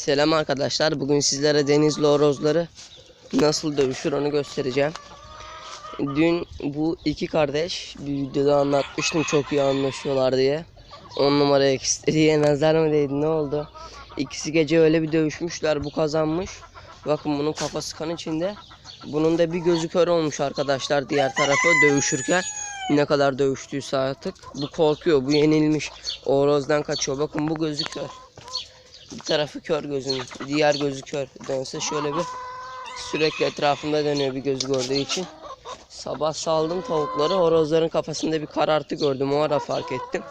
Selam arkadaşlar. Bugün sizlere denizli horozları nasıl dövüşür onu göstereceğim. Dün bu iki kardeş bir videoda anlatmıştım çok iyi anlaşıyorlar diye. 10 numara ikisi diye nazar mı değdi ne oldu? İkisi gece öyle bir dövüşmüşler bu kazanmış. Bakın bunun kafası kan içinde. Bunun da bir gözü kör olmuş arkadaşlar diğer tarafı dövüşürken. Ne kadar dövüştüyse artık. Bu korkuyor bu yenilmiş. O horozdan kaçıyor. Bakın bu gözü kör. Bir tarafı kör gözünün, diğer gözü kör. Dönse şöyle bir sürekli etrafında dönüyor bir gözü gördüğü için. Sabah saldım tavukları, horozların kafasında bir karartı gördüm. O ara fark ettim.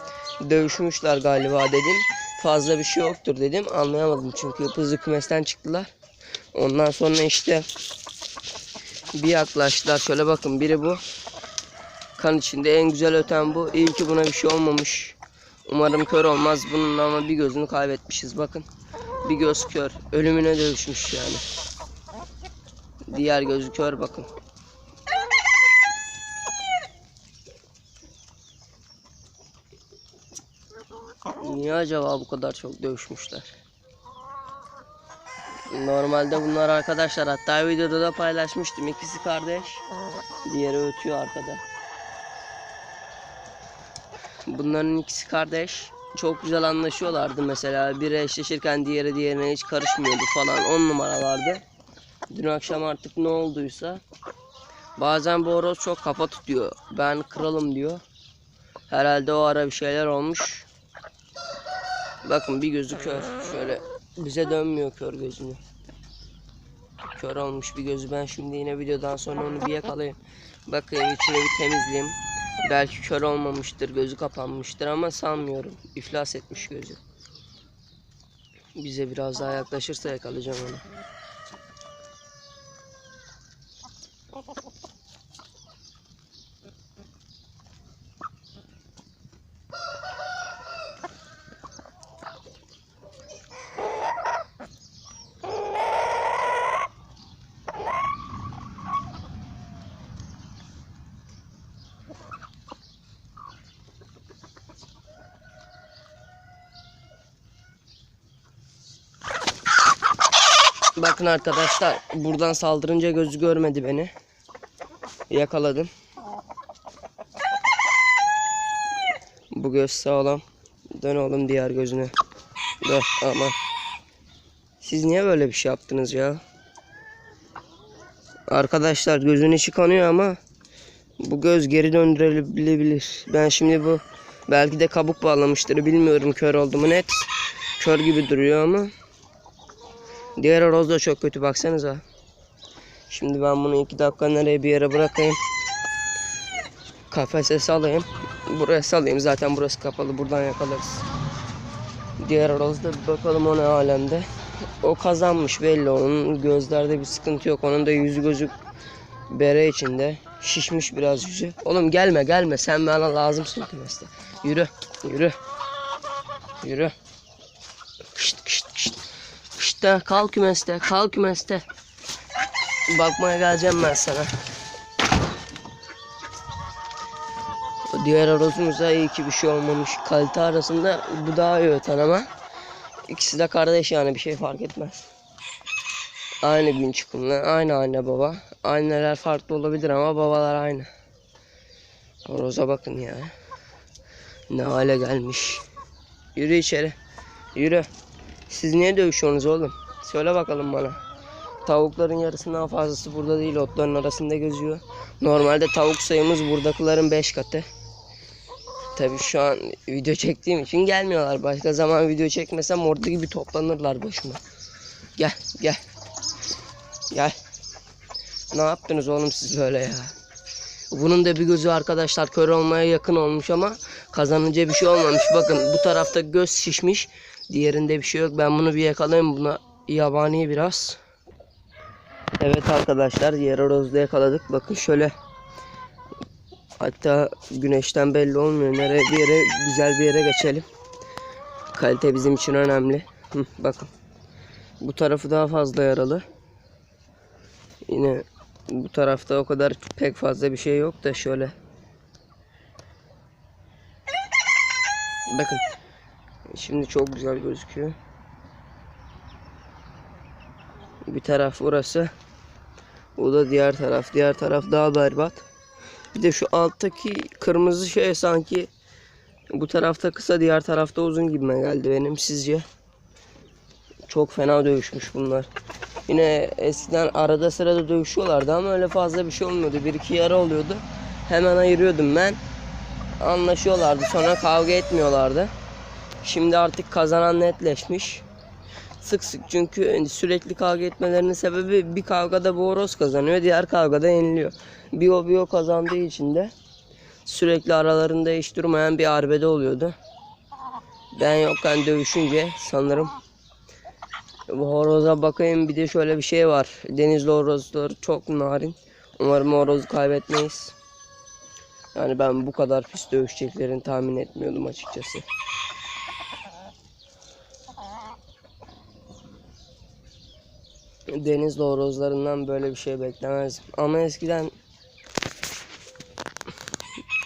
Dövüşmüşler galiba dedim. Fazla bir şey yoktur dedim. Anlayamadım çünkü hızlı kümesten çıktılar. Ondan sonra işte bir yaklaştılar. Şöyle bakın biri bu. Kan içinde en güzel öten bu. İyi ki buna bir şey olmamış. Umarım kör olmaz. Bunun ama bir gözünü kaybetmişiz. Bakın. Bir göz kör. Ölümüne dövüşmüş yani. Diğer gözü kör bakın. Niye acaba bu kadar çok dövüşmüşler? Normalde bunlar arkadaşlar hatta videoda da paylaşmıştım. İkisi kardeş. Diğeri ötüyor arkada. Bunların ikisi kardeş. Çok güzel anlaşıyorlardı mesela. Biri eşleşirken diğeri diğerine hiç karışmıyordu falan. On numaralardı. Dün akşam artık ne olduysa. Bazen bu horoz çok kafa tutuyor. Ben kralım diyor. Herhalde o ara bir şeyler olmuş. Bakın bir gözü kör. Şöyle bize dönmüyor kör gözünü. Kör olmuş bir gözü. Ben şimdi yine videodan sonra onu bir yakalayayım. Bakayım içine bir temizleyeyim. Belki kör olmamıştır, gözü kapanmıştır ama sanmıyorum. İflas etmiş gözü. Bize biraz daha yaklaşırsa yakalayacağım onu. Bakın arkadaşlar buradan saldırınca gözü görmedi beni. Yakaladım. Bu göz sağlam. Dön oğlum diğer gözüne. Dur ama. Siz niye böyle bir şey yaptınız ya? Arkadaşlar gözün içi kanıyor ama bu göz geri döndürülebilir. Ben şimdi bu belki de kabuk bağlamıştır bilmiyorum kör oldu mu net. Kör gibi duruyor ama. Diğer horoz da çok kötü baksanıza. Şimdi ben bunu iki dakika nereye bir yere bırakayım. Kafese salayım. Buraya salayım zaten burası kapalı buradan yakalarız. Diğer horoz da bir bakalım o ne alemde. O kazanmış belli onun gözlerde bir sıkıntı yok. Onun da yüzü gözü bere içinde. Şişmiş biraz yüzü. Oğlum gelme gelme sen bana lazımsın kümeste. Yürü yürü. Yürü. Kışt kışt İşte kal kümeste, kal kümeste. Bakmaya geleceğim ben sana. Diğer horozumuza iyi ki bir şey olmamış. Kalite arasında bu daha iyi öten ama. İkisi de kardeş yani bir şey fark etmez. Aynı gün çıkımlı, aynı anne baba. Anneler farklı olabilir ama babalar aynı. Horoza bakın ya. Ne hale gelmiş. Yürü içeri. Yürü. Siz niye dövüşüyorsunuz oğlum? Söyle bakalım bana. Tavukların yarısından fazlası burada değil. Otların arasında geziyor. Normalde tavuk sayımız buradakilerin 5 katı. Tabi şu an video çektiğim için gelmiyorlar. Başka zaman video çekmesem orada gibi toplanırlar başıma. Gel gel. Gel. Ne yaptınız oğlum siz böyle ya? Bunun da bir gözü arkadaşlar kör olmaya yakın olmuş ama kazanınca bir şey olmamış. Bakın bu tarafta göz şişmiş. Diğerinde bir şey yok. Ben bunu bir yakalayayım. Buna yabani biraz. Evet arkadaşlar diğer horozda yakaladık. Bakın şöyle. Hatta güneşten belli olmuyor. Nereye bir yere güzel bir yere geçelim. Kalite bizim için önemli. Bakın. Bu tarafı daha fazla yaralı. Yine bu tarafta o kadar pek fazla bir şey yok da şöyle. Bakın. Şimdi çok güzel gözüküyor. Bir taraf burası. Bu da diğer taraf. Diğer taraf daha berbat. Bir de şu alttaki kırmızı şey sanki bu tarafta kısa diğer tarafta uzun gibime geldi benim sizce. Çok fena dövüşmüş bunlar. Yine eskiden arada sırada dövüşüyorlardı ama öyle fazla bir şey olmuyordu. Bir iki yara oluyordu. Hemen ayırıyordum ben. Anlaşıyorlardı sonra kavga etmiyorlardı. Şimdi artık kazanan netleşmiş. Sık sık çünkü sürekli kavga etmelerinin sebebi bir kavgada bu horoz kazanıyor, diğer kavgada yeniliyor. Bir o bir o kazandığı için de sürekli aralarında hiç durmayan bir arbede oluyordu. Ben yokken dövüşünce sanırım bu horoza bakayım bir de şöyle bir şey var. Denizli horozlar çok narin. Umarım horozu kaybetmeyiz. Yani ben bu kadar pis dövüşeceklerini tahmin etmiyordum açıkçası. Denizli horozlarından böyle bir şey beklemezdim. Ama eskiden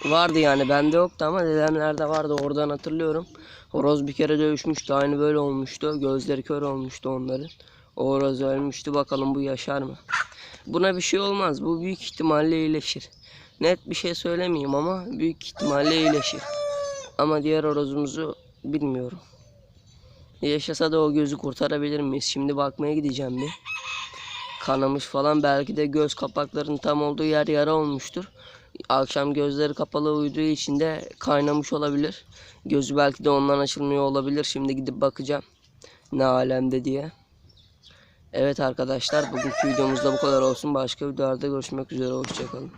vardı yani bende yoktu ama dedemlerde vardı oradan hatırlıyorum. Horoz bir kere dövüşmüştü aynı böyle olmuştu. Gözleri kör olmuştu onların. O horoz ölmüştü bakalım bu yaşar mı? Buna bir şey olmaz bu büyük ihtimalle iyileşir. Net bir şey söylemeyeyim ama büyük ihtimalle iyileşir. Ama diğer horozumuzu bilmiyorum. Yaşasa da o gözü kurtarabilir miyiz? Şimdi bakmaya gideceğim bir. Kanamış falan belki de göz kapaklarının tam olduğu yer yara olmuştur. Akşam gözleri kapalı uyuduğu için de kaynamış olabilir. Gözü belki de ondan açılmıyor olabilir. Şimdi gidip bakacağım ne alemde diye. Evet arkadaşlar bugünkü videomuzda bu kadar olsun. Başka videolarda görüşmek üzere. Hoşçakalın.